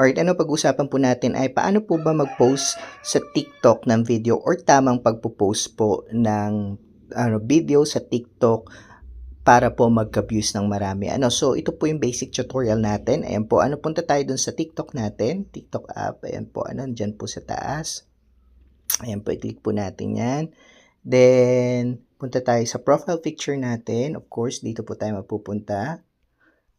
Alright, ano pag-usapan po natin ay paano po ba mag-post sa TikTok ng video or tamang pagpo-post po ng ano, video sa TikTok para po magka-views ng marami. Ano, so ito po yung basic tutorial natin. Ayan po, ano punta tayo dun sa TikTok natin, TikTok app. Ayan po, ano, dyan po sa taas. Ayan po, i-click po natin yan. Then, punta tayo sa profile picture natin. Of course, dito po tayo mapupunta.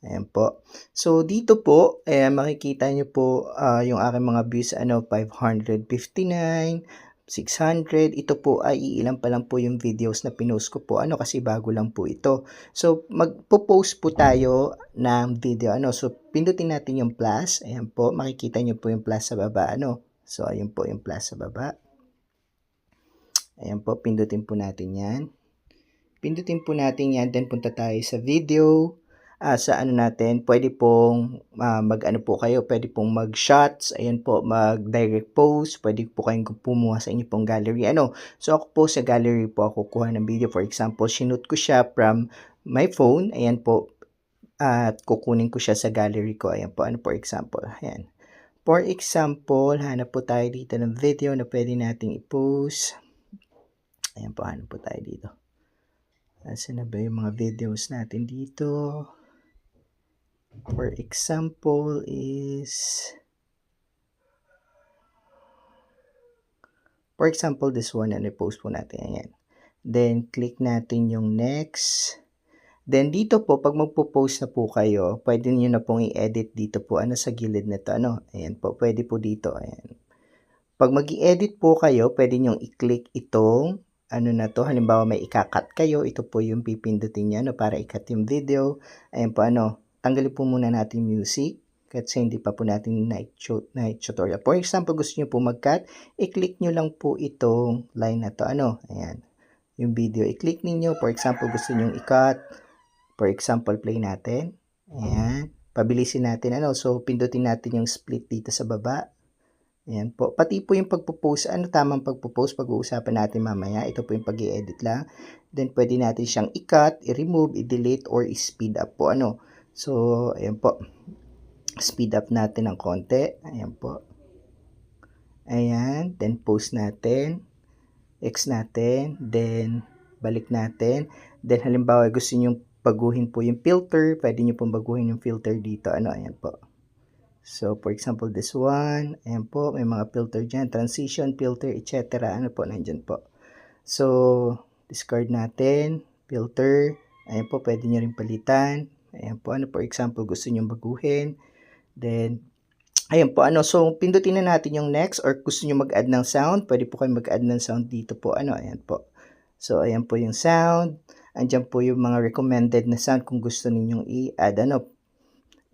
Ayan po. So, dito po, eh, makikita nyo po ah, yung aking mga views, ano, 559, 600. Ito po ay iilan pa lang po yung videos na pinost ko po. Ano, kasi bago lang po ito. So, magpo-post po tayo ng video. Ano, so, pindutin natin yung plus. Ayan po, makikita nyo po yung plus sa baba. Ano, so, ayun po yung plus sa baba. Ayan po, pindutin po natin yan. Pindutin po natin yan, then punta tayo sa video ah, sa ano natin, pwede pong ah, mag ano po kayo, pwede pong mag shots, ayan po, mag direct post, pwede po kayong pumuha sa inyo pong gallery. Ano, so ako po sa gallery po ako kuha ng video. For example, sinut ko siya from my phone, ayan po, at kukunin ko siya sa gallery ko. Ayan po, ano for example, ayan. For example, hanap po tayo dito ng video na pwede nating i-post. Ayan po, hanap po tayo dito. Asan na ba yung mga videos natin dito? For example is For example, this one na post po natin. Ayan. Then, click natin yung next. Then, dito po, pag magpo-post na po kayo, pwede niyo na pong i-edit dito po. Ano sa gilid na to? Ano? Ayan po. Pwede po dito. Ayan. Pag mag edit po kayo, pwede nyo i-click itong ano na to. Halimbawa, may ikakat kayo. Ito po yung pipindutin nyo no, para ikat yung video. Ayan po, ano. Tanggalin po muna natin music kasi hindi pa po natin night, night tutorial. For example, gusto nyo po mag-cut, i-click nyo lang po itong line na to. Ano? Ayan. Yung video, i-click ninyo. For example, gusto nyo i-cut. For example, play natin. Ayan. Pabilisin natin. Ano? So, pindutin natin yung split dito sa baba. Ayan po. Pati po yung pagpo-post. Ano tamang pagpo-post? Pag-uusapan natin mamaya. Ito po yung pag edit lang. Then, pwede natin siyang i-cut, i-remove, i-delete, or i-speed up po. Ano? So, ayan po speed up natin ng konti. Ayan po. Ayan. Then, post natin. X natin. Then, balik natin. Then, halimbawa, gusto nyo baguhin po yung filter. Pwede nyo pong baguhin yung filter dito. Ano, ayan po. So, for example, this one. Ayan po. May mga filter dyan. Transition, filter, etc. Ano po, nandyan po. So, discard natin. Filter. Ayan po, pwede nyo rin palitan. Ayan po, ano for example, gusto nyo baguhin. Then, ayun po, ano, so, pindutin na natin yung next or gusto nyo mag-add ng sound, pwede po kayo mag-add ng sound dito po, ano, ayan po. So, ayan po yung sound. Andyan po yung mga recommended na sound kung gusto ninyong i-add, ano.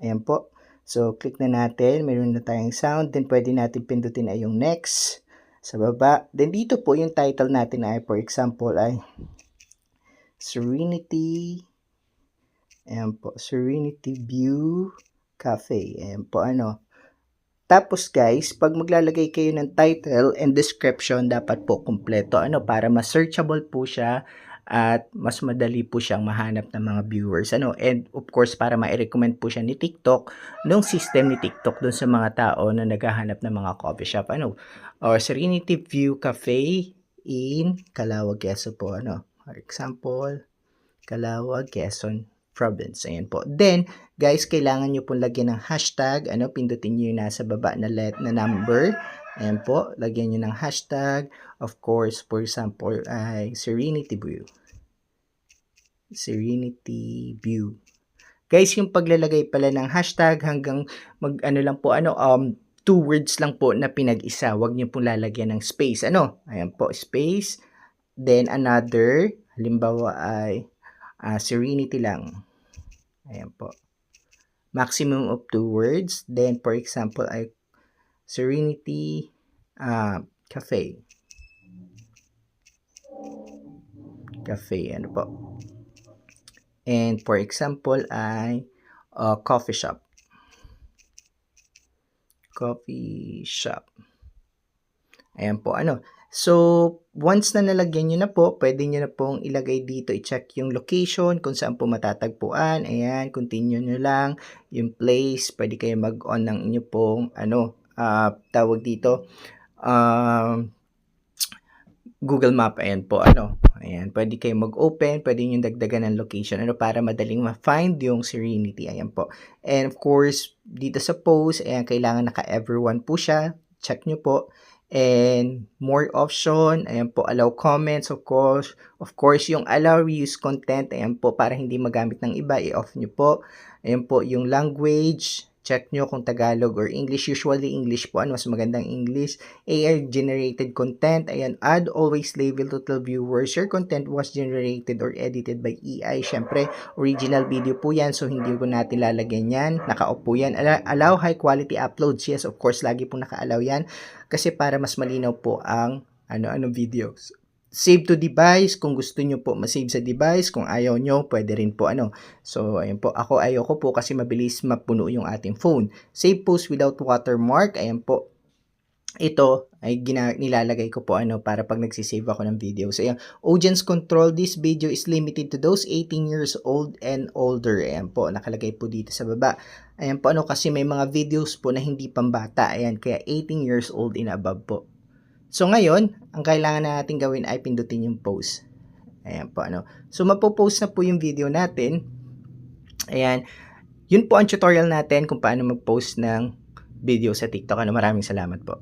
Ayan po. So, click na natin. Meron na tayong sound. Then, pwede natin pindutin ay yung next sa baba. Then, dito po yung title natin ay, for example, ay Serenity Ayan po, Serenity View Cafe. Ayan po, ano. Tapos guys, pag maglalagay kayo ng title and description, dapat po kumpleto. Ano, para mas searchable po siya at mas madali po siyang mahanap ng mga viewers. Ano, and of course, para ma-recommend po siya ni TikTok, nung system ni TikTok dun sa mga tao na naghahanap ng mga coffee shop. Ano, or Serenity View Cafe in Calawag, Quezon po. Ano, for example, Calawag, Quezon province. Ayan po. Then, guys, kailangan nyo pong lagyan ng hashtag. Ano, pindutin nyo yung nasa baba na let na number. Ayan po, lagyan nyo ng hashtag. Of course, for example, ay Serenity View. Serenity View. Guys, yung paglalagay pala ng hashtag hanggang mag ano lang po, ano, um, two words lang po na pinag-isa. Huwag nyo pong lalagyan ng space. Ano? Ayan po, space. Then another, halimbawa ay uh, serenity lang. Ayan po. Maximum of two words. Then, for example, ay Serenity uh, Cafe. Cafe, ano po. And, for example, ay uh, coffee shop. Coffee shop. Ayan po, ano. So, once na nalagyan nyo na po, pwede nyo na pong ilagay dito, i-check yung location, kung saan po matatagpuan. Ayan, continue nyo lang yung place. Pwede kayo mag-on ng inyo pong, ano, ah, tawag dito, um, Google Map. Ayan po, ano. Ayan, pwede kayo mag-open, pwede nyo dagdagan ng location, ano, para madaling ma-find yung Serenity. Ayan po. And of course, dito sa post, ayan, kailangan naka-everyone po siya. Check nyo po. And more option, ayan po, allow comments, of course. Of course, yung allow reuse content, ayan po, para hindi magamit ng iba, i-off nyo po. Ayan po, yung language, check nyo kung Tagalog or English. Usually, English po, ano, mas magandang English. AI-generated content, ayan, add always label total viewers. Your content was generated or edited by AI. Siyempre, original video po yan, so hindi po natin lalagyan yan. Naka-off yan. Allow high quality uploads. Yes, of course, lagi po naka-allow yan. Kasi para mas malinaw po ang ano-ano videos. Save to device, kung gusto nyo po masave sa device, kung ayaw nyo, pwede rin po ano. So, ayun po, ako ayoko po kasi mabilis mapuno yung ating phone. Save post without watermark, ayan po. Ito ay nilalagay ko po ano para pag nagsisave ako ng video. So, ayan, audience control, this video is limited to those 18 years old and older. Ayan po, nakalagay po dito sa baba. Ayan po, ano, kasi may mga videos po na hindi pambata. Ayan, kaya 18 years old and above po. So ngayon, ang kailangan na natin gawin ay pindutin yung post. Ayan po ano. So mapopost na po yung video natin. Ayan. Yun po ang tutorial natin kung paano mag-post ng video sa TikTok. Ano, maraming salamat po.